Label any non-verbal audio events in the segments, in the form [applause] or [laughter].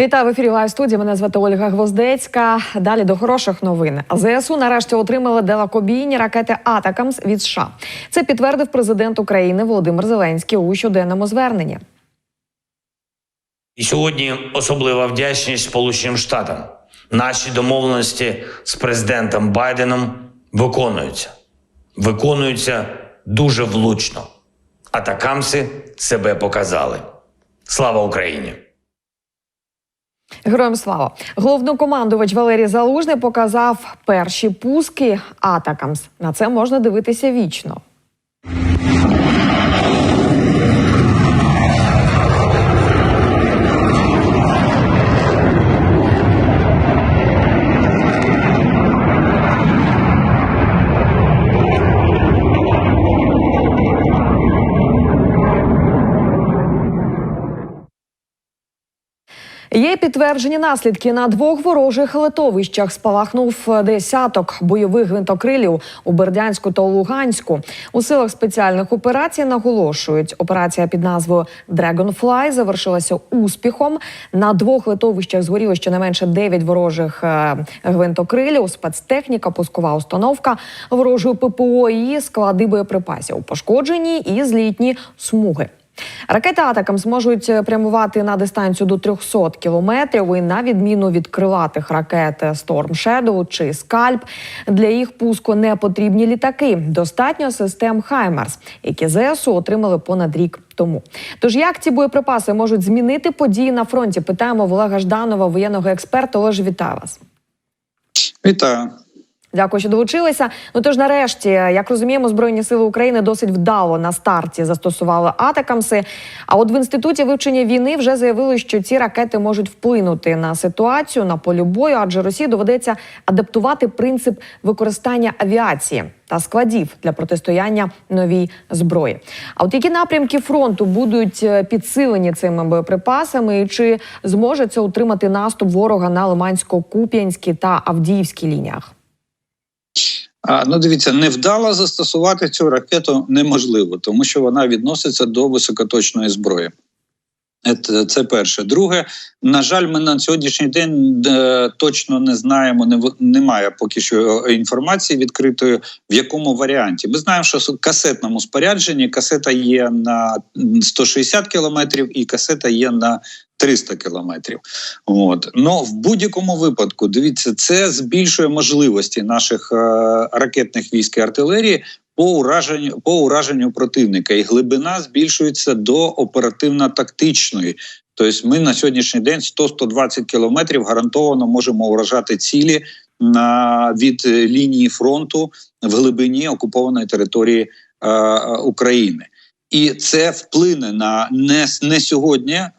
Вітаю в ефірі Лайв студії. Мене звати Ольга Гвоздецька. Далі до хороших новин. ЗСУ нарешті отримали далекобійні ракети Атакамс від США. Це підтвердив президент України Володимир Зеленський у щоденному зверненні. І сьогодні особлива вдячність Сполученим Штатам. Наші домовленості з президентом Байденом виконуються. Виконуються дуже влучно. Атакамси себе показали. Слава Україні! Героям слава головнокомандувач Валерій Залужний показав перші пуски Атакамс. На це можна дивитися вічно. Є підтверджені наслідки на двох ворожих литовищах. Спалахнув десяток бойових гвинтокрилів у Бердянську та Луганську. У силах спеціальних операцій наголошують, операція під назвою Dragonfly завершилася успіхом. На двох литовищах згоріло щонайменше 9 ворожих е, гвинтокрилів, спецтехніка, пускова установка ворожої ППО і склади боєприпасів. Пошкоджені і злітні смуги. Ракети атакам зможуть е, прямувати на дистанцію до 300 кілометрів. І на відміну від крилатих ракет Storm Shadow чи Скальп, для їх пуску не потрібні літаки. Достатньо систем Хаймерс, які ЗСУ отримали понад рік тому. Тож як ці боєприпаси можуть змінити події на фронті? Питаємо Олега Жданова, воєнного експерта. Олеж, вітаю вас. Вітаю. Дякую, що долучилися. Ну тож, нарешті, як розуміємо, збройні сили України досить вдало на старті застосували атакамси. А от в інституті вивчення війни вже заявили, що ці ракети можуть вплинути на ситуацію на полі бою, адже Росії доведеться адаптувати принцип використання авіації та складів для протистояння новій зброї. А от які напрямки фронту будуть е, підсилені цими боєприпасами, і чи зможе це утримати наступ ворога на Лимансько-Куп'янській та Авдіївській лініях? А, ну, дивіться, невдало застосувати цю ракету неможливо, тому що вона відноситься до високоточної зброї. Це, це перше. Друге, на жаль, ми на сьогоднішній день е, точно не знаємо, немає поки що інформації відкритої, в якому варіанті. Ми знаємо, що в касетному спорядженні касета є на 160 кілометрів і касета є на 300 кілометрів. От ну в будь-якому випадку, дивіться, це збільшує можливості наших е, ракетних військ і артилерії по ураженню по ураженню противника, і глибина збільшується до оперативно-тактичної. Тобто, ми на сьогоднішній день 100-120 кілометрів гарантовано можемо уражати цілі на від е, лінії фронту в глибині окупованої території е, України. І це вплине на не, не сьогодні, е,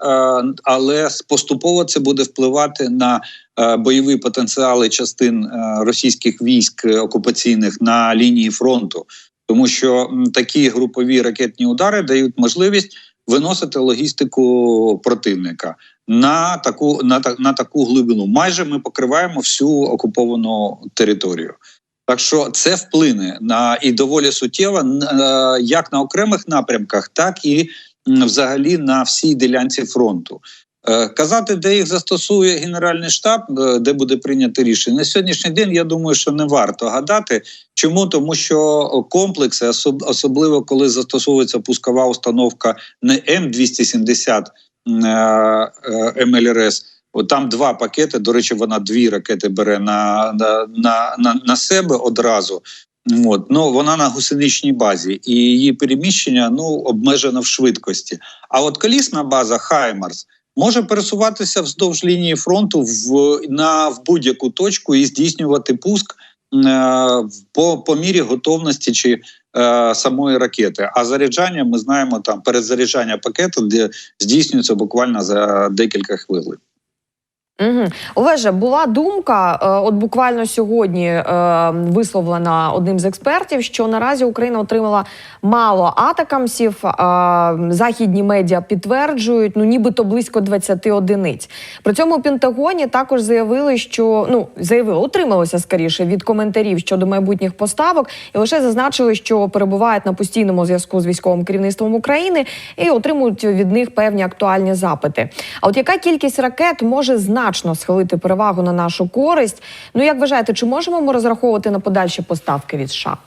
але поступово це буде впливати на е, бойові потенціали частин е, російських військ окупаційних на лінії фронту, тому що такі групові ракетні удари дають можливість виносити логістику противника на таку на, на таку глибину. Майже ми покриваємо всю окуповану територію. Так що це вплине на і доволі суттєво е, як на окремих напрямках, так і взагалі на всій ділянці фронту. Е, Казати, де їх застосує Генеральний штаб, е, де буде прийнято рішення на сьогоднішній день. Я думаю, що не варто гадати. Чому тому, що комплекси, особливо коли застосовується пускова установка не М 270 МЛРС. Там два пакети. До речі, вона дві ракети бере на, на, на, на, на себе одразу. От. Ну, вона на гусеничній базі, і її переміщення ну, обмежено в швидкості. А от колісна база Хаймарс може пересуватися вздовж лінії фронту в, на, в будь-яку точку і здійснювати пуск е, по, по мірі готовності чи е, самої ракети. А заряджання ми знаємо там перезаряджання пакету, де здійснюється буквально за декілька хвилин. Угу. Олеже, була думка, е, от буквально сьогодні е, висловлена одним з експертів, що наразі Україна отримала мало атакамсів. Західні медіа підтверджують, ну нібито близько 20 одиниць. При цьому Пентагоні також заявили, що ну заявили, утрималося скоріше від коментарів щодо майбутніх поставок, і лише зазначили, що перебувають на постійному зв'язку з військовим керівництвом України і отримують від них певні актуальні запити. А от яка кількість ракет може значно схилити перевагу на нашу користь? Ну як вважаєте, чи можемо ми розраховувати на подальші поставки від США?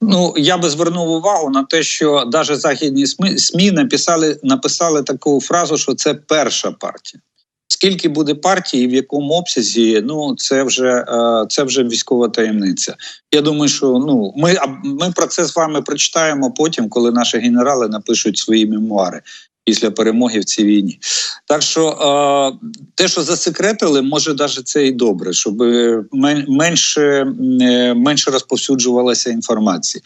Ну я би звернув увагу на те, що навіть західні СМІ, написали, написали таку фразу, що це перша партія. Скільки буде партій, в якому обсязі, ну це вже е, це вже військова таємниця. Я думаю, що ну ми ми про це з вами прочитаємо потім, коли наші генерали напишуть свої мемуари після перемоги в цій війні. Так що е, те, що засекретили, може навіть це і добре, щоб менше, е, менше розповсюджувалася інформація.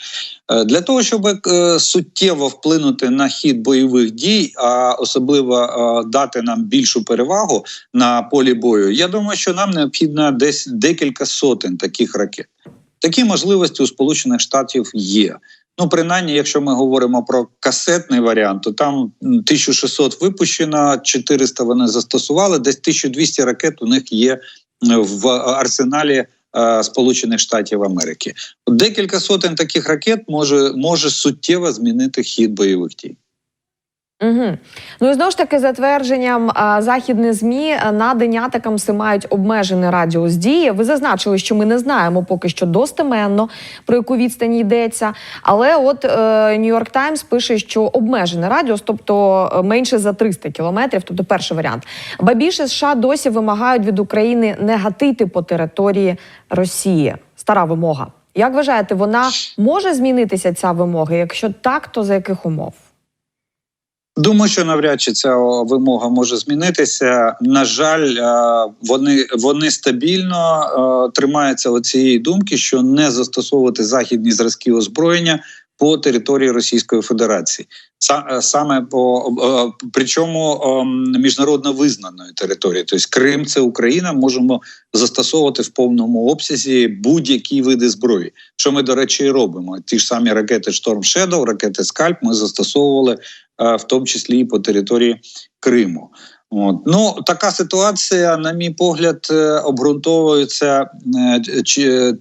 Е, Для того, щоб е, суттєво вплинути на хід бойових дій, а особливо е, дати нам більшу перевагу на полі бою, я думаю, що нам необхідно десь декілька сотень таких ракет. Такі можливості у Сполучених Штатів є. Ну, принаймні, якщо ми говоримо про касетний варіант, то там м, 1600 випущено, 400 вони застосували, десь 1200 ракет у них є е, в арсеналі е, Сполучених Штатів Америки. Декілька сотень таких ракет може, може суттєво змінити хід бойових дій. Угу. Ну і знову ж таки, за твердженням а, західних змі а, надані атакамси мають обмежений радіус дії. Ви зазначили, що ми не знаємо поки що достеменно про яку відстань йдеться. Але от Нью-Йорк Таймс пише, що обмежений радіус, тобто е, менше за 300 кілометрів, тобто перший варіант. Ба більше США досі вимагають від України не гатити по території Росії. Стара вимога. Як вважаєте, вона може змінитися ця вимога? Якщо так, то за яких умов? Думаю, що навряд чи ця вимога може змінитися. На жаль, е, вони вони стабільно е, тримаються оцієї думки, що не застосовувати західні зразки озброєння по території Російської Федерації, е, саме по е, причому е, міжнародно визнаної території. Тобто Крим це Україна. Можемо застосовувати в повному обсязі будь-які види зброї. Що ми, до речі, робимо. Ті ж самі ракети Storm Shadow, ракети Скальп ми застосовували е, в тому числі і по території Криму. От. Ну, така ситуація, на мій погляд, обґрунтовується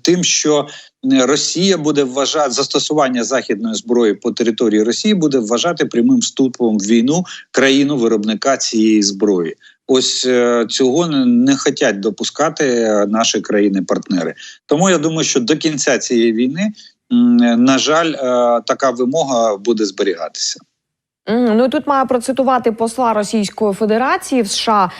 тим, що Росія буде вважати застосування західної зброї по території Росії буде вважати прямим вступом в війну країну виробника цієї зброї. Ось е, цього не, хочуть допускати е, наші країни-партнери. Тому я думаю, що до кінця цієї війни, на жаль, е, така вимога буде зберігатися. Ну і тут маю процитувати посла Російської Федерації в США е,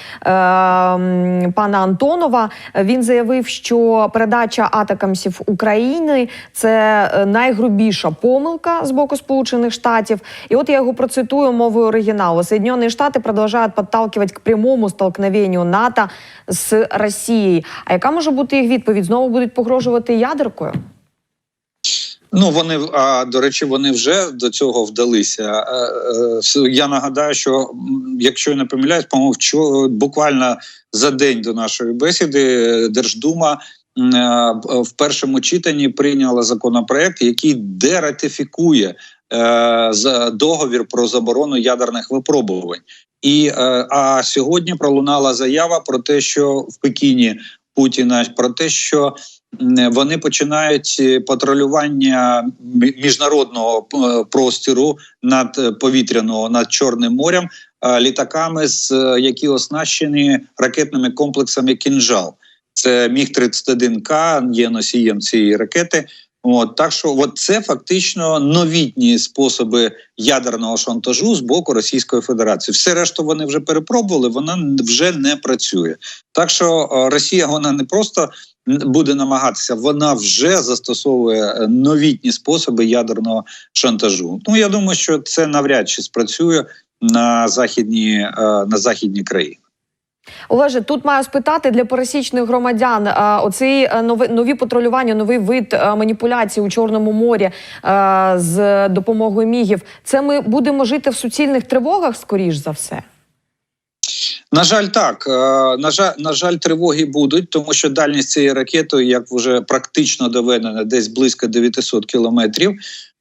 пана Антонова. Він заявив, що передача атакамсів України це е, найгрубіша помилка з боку Сполучених Штатів. І от я його процитую мовою оригіналу. Соединенные Штати продовжують підталкивать к прямому столкновенню НАТО з Росією. А яка може бути їх відповідь? Знову будуть погрожувати ядеркою? Ну вони а до речі, вони вже до цього вдалися. Е, е, Я нагадаю, що якщо я не помиляюсь, по-моєму, буквально за день до нашої бесіди е, Держдума в першому читанні прийняла законопроект, який дератифікує договір про заборону ядерних випробувань. І а сьогодні пролунала заява про те, що в Пекіні Путіна про те, що вони починають е, патрулювання міжнародного е, простору над е, повітряного над Чорним морем е, літаками, з е, які оснащені ракетними комплексами кінжал. Це міг 31 к є носієм цієї ракети. От так що, от це фактично новітні способи ядерного шантажу з боку Російської Федерації. Все решту вони вже перепробували, вона вже не працює. Так що е, Росія вона не просто буде намагатися, вона вже застосовує е, новітні способи ядерного шантажу. Ну я думаю, що це навряд чи спрацює на західні, е, на західні країни. Олеже, тут маю спитати для пересічних громадян. е, Оці нові, нові патрулювання, новий вид маніпуляцій у Чорному морі з допомогою мігів. Це ми будемо жити в суцільних тривогах, скоріш за все. На жаль, так. Е, На жаль, на жаль, тривоги будуть, тому що дальність цієї ракети, як вже практично доведено, десь близько 900 кілометрів.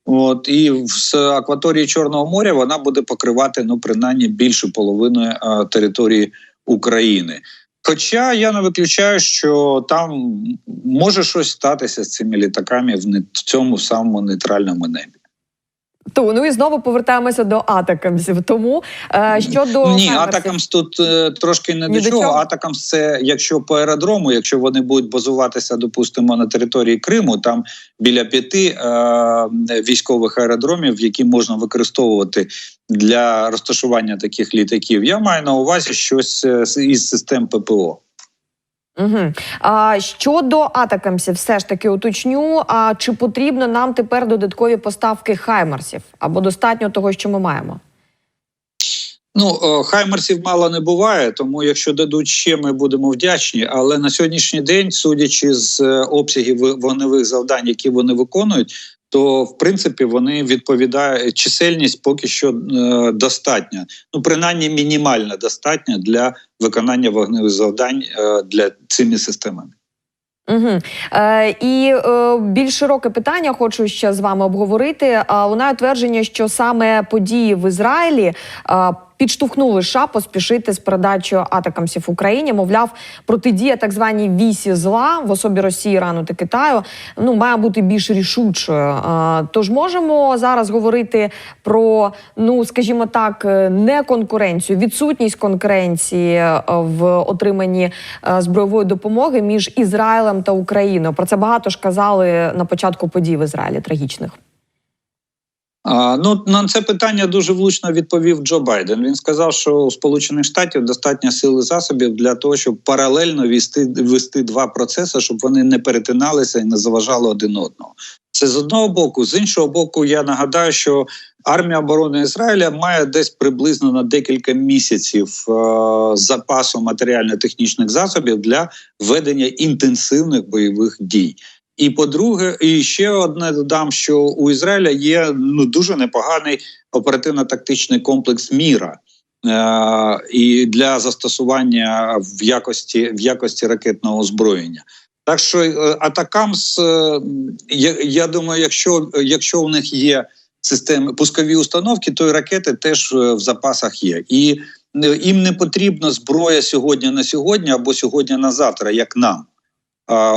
От і з акваторії Чорного моря вона буде покривати ну принаймні більшу половину е, території України. Хоча я не виключаю, що там може щось статися з цими літаками в цьому самому нейтральному небі. Ту, ну і знову повертаємося до атакамсів. Тому е, щодо Ні, Хаймерсів. Атакамс тут е, трошки не Ні до чого. чого? Атакамс це якщо по аеродрому, якщо вони будуть базуватися, допустимо, на території Криму, там біля п'яти е, військових аеродромів, які можна використовувати для розташування таких літаків. Я маю на увазі щось е, із систем ППО. Угу. А, щодо атакамсів, все ж таки уточню. А чи потрібно нам тепер додаткові поставки хаймарсів або достатньо того, що ми маємо? Ну, е, хаймерсів мало не буває, тому якщо дадуть ще, ми будемо вдячні. Але на сьогоднішній день, судячи з е, обсягів вогневих завдань, які вони виконують, то в принципі вони відповідають чисельність поки що е, достатня. Ну, принаймні мінімально достатня для виконання вогневих завдань е, для цими системами. Угу. Е, і е, більш широке питання хочу ще з вами обговорити. Лунає твердження, що саме події в Ізраїлі е, підштовхнули США поспішити з передачею атакамсів Україні. Мовляв, протидія так званій вісі зла в особі Росії, Ірану та Китаю ну має бути більш рішучою. Тож можемо зараз говорити про ну, скажімо так, е, не конкуренцію, відсутність конкуренції е, в отриманні е, збройової допомоги між Ізраїлем та Україною. Про це багато ж казали на початку подій в Ізраїлі трагічних. Ну на це питання дуже влучно відповів Джо Байден. Він сказав, що у Сполучених Штатів достатньо сили засобів для того, щоб паралельно вести, вести два процеси, щоб вони не перетиналися і не заважали один одного. Це з одного боку, з іншого боку, я нагадаю, що армія оборони Ізраїля має десь приблизно на декілька місяців е- запасу матеріально-технічних засобів для ведення інтенсивних бойових дій. І по-друге, і ще одне додам, що у Ізраїля є ну дуже непоганий оперативно-тактичний комплекс міра. Е, і для застосування в якості в якості ракетного озброєння. Так що е, Атакамс, е, я, я думаю, якщо, якщо у них є системи пускові установки, то і ракети теж в запасах є. І їм не потрібна зброя сьогодні на сьогодні або сьогодні на завтра, як нам.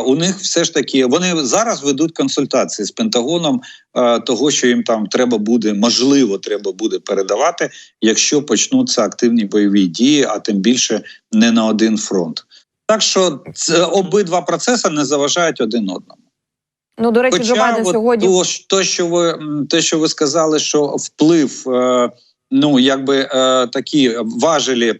У них все ж таки вони зараз ведуть консультації з Пентагоном того, що їм там треба буде, можливо, треба буде передавати, якщо почнуться активні бойові дії, а тим більше не на один фронт. Так що це обидва процеси не заважають один одному. Ну до речі, Джо Байден от сьогодні то, то, що ви те, що ви сказали, що вплив, е, ну якби е, такі важелі е, е,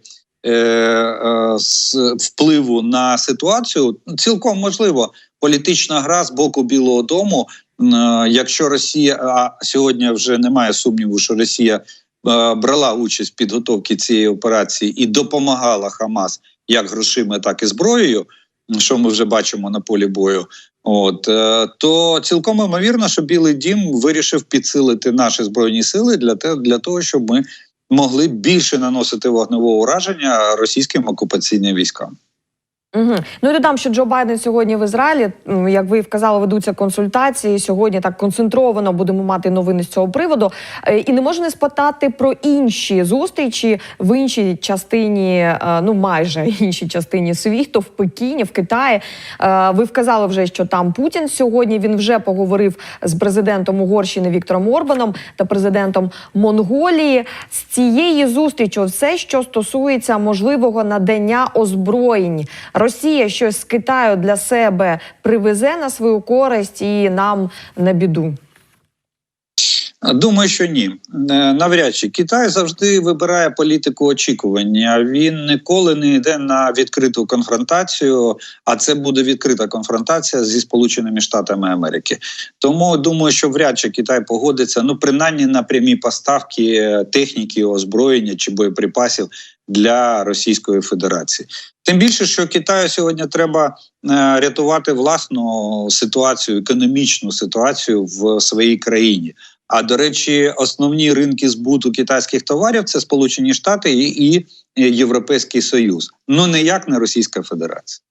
впливу на ситуацію, цілком можливо, політична гра з боку Білого Дому. е, Якщо Росія, а сьогодні вже немає сумніву, що Росія е, брала участь в підготовці цієї операції і допомагала Хамас як грошима, так і зброєю, що ми вже бачимо на полі бою. От е, то цілком ймовірно, що Білий Дім вирішив підсилити наші збройні сили для те, для того, щоб ми могли більше наносити вогневого ураження російським окупаційним військам. Угу. Ну і додам, що Джо Байден сьогодні в Ізраїлі, як ви вказали, ведуться консультації. Сьогодні так концентровано будемо мати новини з цього приводу. Е, І не можу не спитати про інші зустрічі в іншій частині, е, ну майже [laughs] іншій частині світу, в Пекіні, в Китаї. Е, Ви вказали вже, що там Путін сьогодні він вже поговорив з президентом Угорщини Віктором Орбаном та президентом Монголії. З цієї зустрічі, все, що стосується можливого надання озброєнь. Росія щось з Китаю для себе привезе на свою користь і нам на біду. Думаю, що ні. Е, Навряд чи Китай завжди вибирає політику очікування. Він ніколи не йде на відкриту конфронтацію, а це буде відкрита конфронтація зі Сполученими Штатами Америки. Тому думаю, що вряд чи Китай погодиться ну принаймні на прямі поставки е, техніки, озброєння чи боєприпасів для Російської Федерації. Тим більше, що Китаю сьогодні треба е, рятувати власну ситуацію, економічну ситуацію в своїй країні. А до речі, основні ринки збуту китайських товарів це Сполучені Штати і, Європейський Союз. Ну ніяк не Російська Федерація.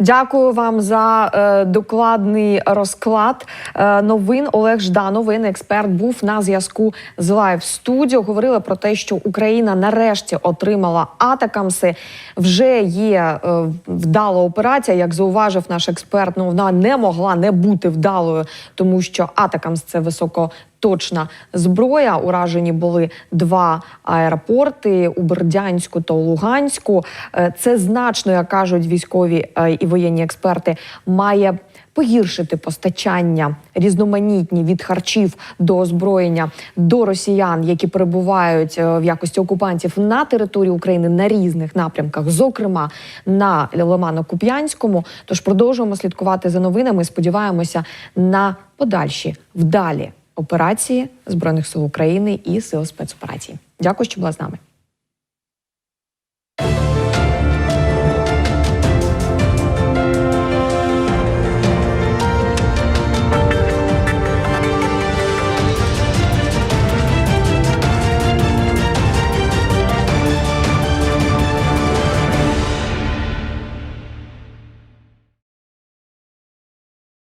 Дякую вам за е, докладний розклад е, новин. Олег Жданов, воєнний експерт, був на зв'язку з Live Studio. Говорили про те, що Україна нарешті отримала атакамси. Вже є е, вдала операція. Як зауважив наш експерт, ну вона не могла не бути вдалою, тому що атакамс це високо. Точна зброя уражені були два аеропорти у Бердянську та у Луганську. Е, Це значно, як кажуть військові е, і воєнні експерти, має погіршити постачання різноманітні від харчів до озброєння до росіян, які перебувають е, в якості окупантів на території України на різних напрямках, зокрема на Лимано-Куп'янському. Тож продовжуємо слідкувати за новинами. Сподіваємося на подальші вдалі операції збройних сил України і сил спецоперацій. Дякую, що була з нами.